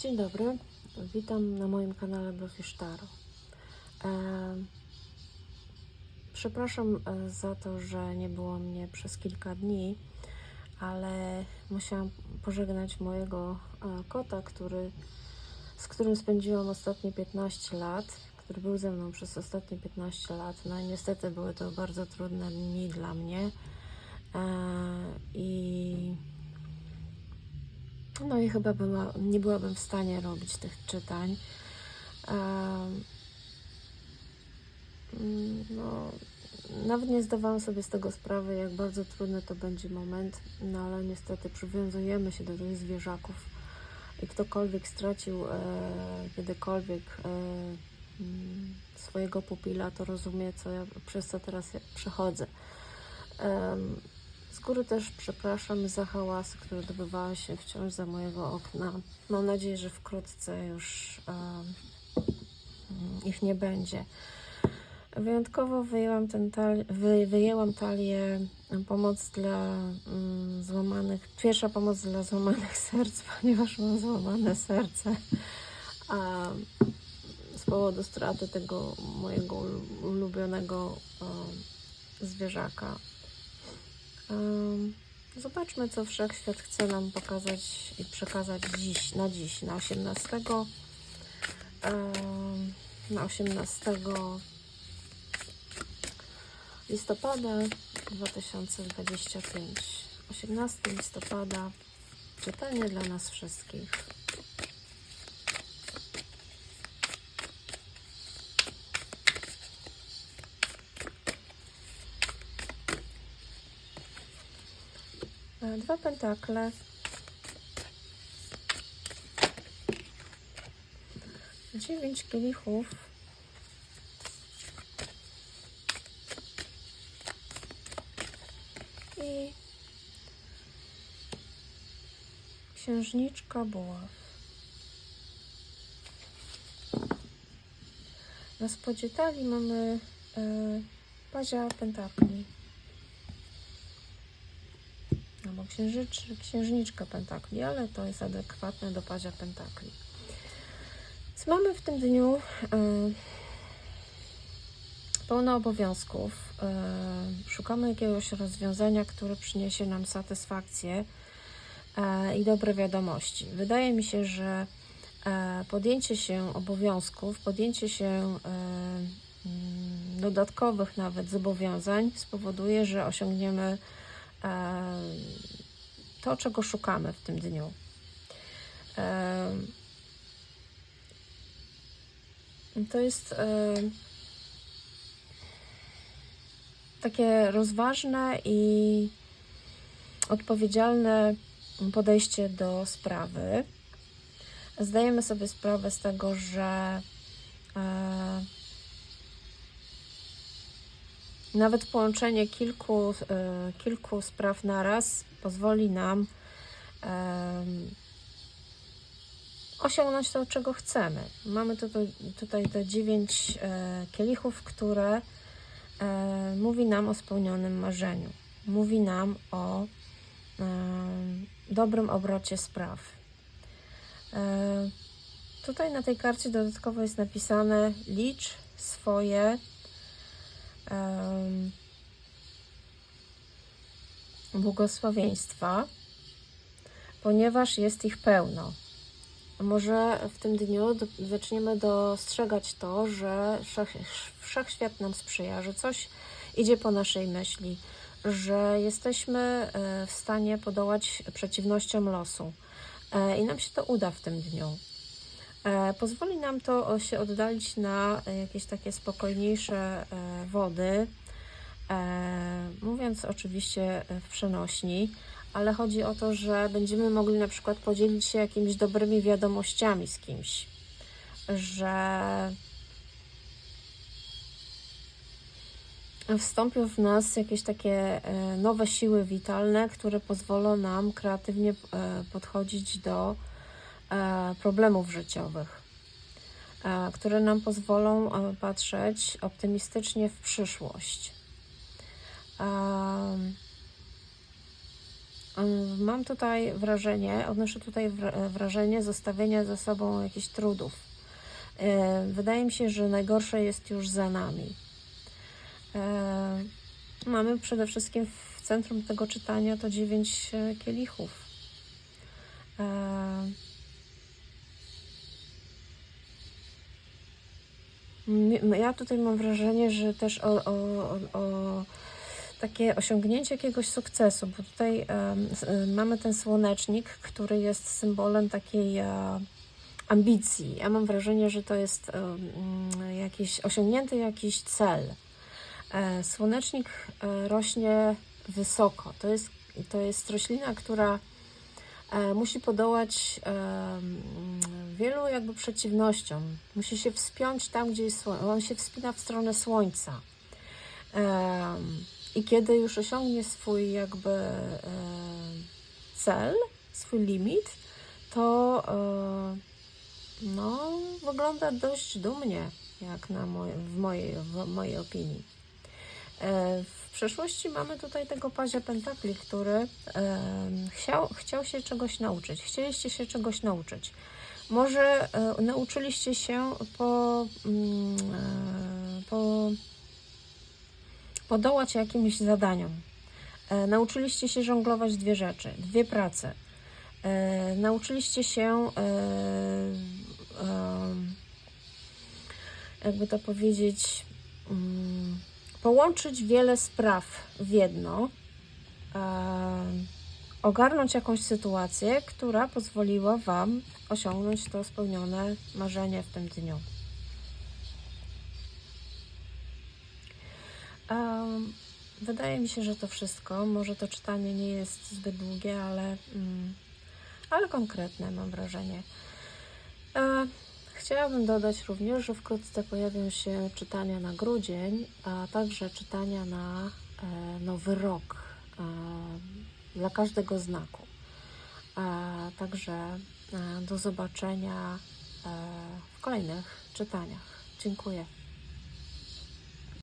Dzień dobry, witam na moim kanale Bluefish Taro. E, przepraszam e, za to, że nie było mnie przez kilka dni, ale musiałam pożegnać mojego e, kota, który, z którym spędziłam ostatnie 15 lat, który był ze mną przez ostatnie 15 lat. No i niestety były to bardzo trudne dni dla mnie. I no i chyba była, nie byłabym w stanie robić tych czytań. No, nawet nie zdawałam sobie z tego sprawy, jak bardzo trudny to będzie moment, no ale niestety przywiązujemy się do tych zwierzaków i ktokolwiek stracił e, kiedykolwiek e, mm, swojego pupila, to rozumie, co ja, przez co teraz ja przechodzę. Em, z góry też przepraszam za hałasy, które dobywały się wciąż za mojego okna. Mam nadzieję, że wkrótce już em, ich nie będzie. Wyjątkowo wyjęłam, ten tal, wy, wyjęłam talię pomoc dla mm, złamanych, pierwsza pomoc dla złamanych serc, ponieważ mam złamane serce. A z powodu straty tego mojego ulu- ulubionego em, zwierzaka. Zobaczmy, co Wszechświat chce nam pokazać i przekazać dziś, na dziś, na 18, em, na 18 listopada 2025. 18 listopada, czytanie dla nas wszystkich. Dwa pentakle. Dziewięć kielichów. I księżniczka buław. Na spodzie talii mamy e, pazia pentakli. Księżycz, pentakli, ale to jest adekwatne do pazia pentakli. Więc mamy w tym dniu e, pełno obowiązków. E, szukamy jakiegoś rozwiązania, które przyniesie nam satysfakcję e, i dobre wiadomości. Wydaje mi się, że e, podjęcie się obowiązków, podjęcie się mm, dodatkowych nawet zobowiązań spowoduje, że osiągniemy to, czego szukamy w tym dniu. To jest takie rozważne i odpowiedzialne podejście do sprawy. Zdajemy sobie sprawę z tego, że e, nawet połączenie kilku, e, kilku spraw naraz pozwoli nam osiągnąć to, czego chcemy. Mamy tutaj, te dziewięć e, kielichów, które e, mówi nam o spełnionym marzeniu. Mówi nam o dobrym obrocie spraw. Tutaj na tej karcie dodatkowo jest napisane licz swoje błogosławieństwa, ponieważ jest ich pełno. Może w tym dniu zaczniemy dostrzegać to, że wszech, wszechświat nam sprzyja, że coś idzie po naszej myśli, że jesteśmy e, w stanie podołać przeciwnościom losu E, i nam się to uda w tym dniu. E, Pozwoli nam to się oddalić na e, jakieś takie spokojniejsze e, wody, mówiąc oczywiście w przenośni, ale chodzi o to, że będziemy mogli na przykład podzielić się jakimiś dobrymi wiadomościami z kimś, że wstąpią w nas jakieś takie nowe siły witalne, które pozwolą nam kreatywnie podchodzić do problemów życiowych, e, które nam pozwolą e, patrzeć optymistycznie w przyszłość. Em, Ym, Mam tutaj wrażenie, odnoszę tutaj wra- wrażenie zostawienia za sobą jakichś trudów. Wydaje mi się, że najgorsze jest już za nami. Mamy przede wszystkim w centrum tego czytania to dziewięć e, kielichów. Ja tutaj mam wrażenie, że też o, o, o, takie osiągnięcie jakiegoś sukcesu, bo tutaj e, mamy ten słonecznik, który jest symbolem takiej e, ambicji. Ja mam wrażenie, że to jest mm, jakiś osiągnięty jakiś cel. E, Słonecznik e, rośnie wysoko. To jest, to jest roślina, która musi podołać wielu jakby przeciwnościom. Musi się wspiąć tam, gdzie jest słońce. On się wspina w stronę słońca. I kiedy już osiągnie swój jakby e, cel, swój limit, to e, no, wygląda dość dumnie, jak na moje, w, mojej, w mojej opinii. E, W przeszłości mamy tutaj tego pazia pentakli, który chciał, chciał się czegoś nauczyć. Chcieliście się czegoś nauczyć. Może e, nauczyliście się po, mm, e, po podołać jakimś zadaniom. E, nauczyliście się żonglować dwie rzeczy, dwie prace. Nauczyliście się, jakby to powiedzieć, mm, połączyć wiele spraw w jedno, ogarnąć jakąś sytuację, która pozwoliła Wam osiągnąć to spełnione marzenie w tym dniu. Em, Wydaje mi się, że to wszystko. Może to czytanie nie jest zbyt długie, ale, mm, ale konkretne, mam wrażenie. E, Chciałabym dodać również, że wkrótce pojawią się czytania na grudzień, a także czytania na e, nowy rok e, dla każdego znaku. E, Także e, do zobaczenia e, w kolejnych czytaniach. Dziękuję.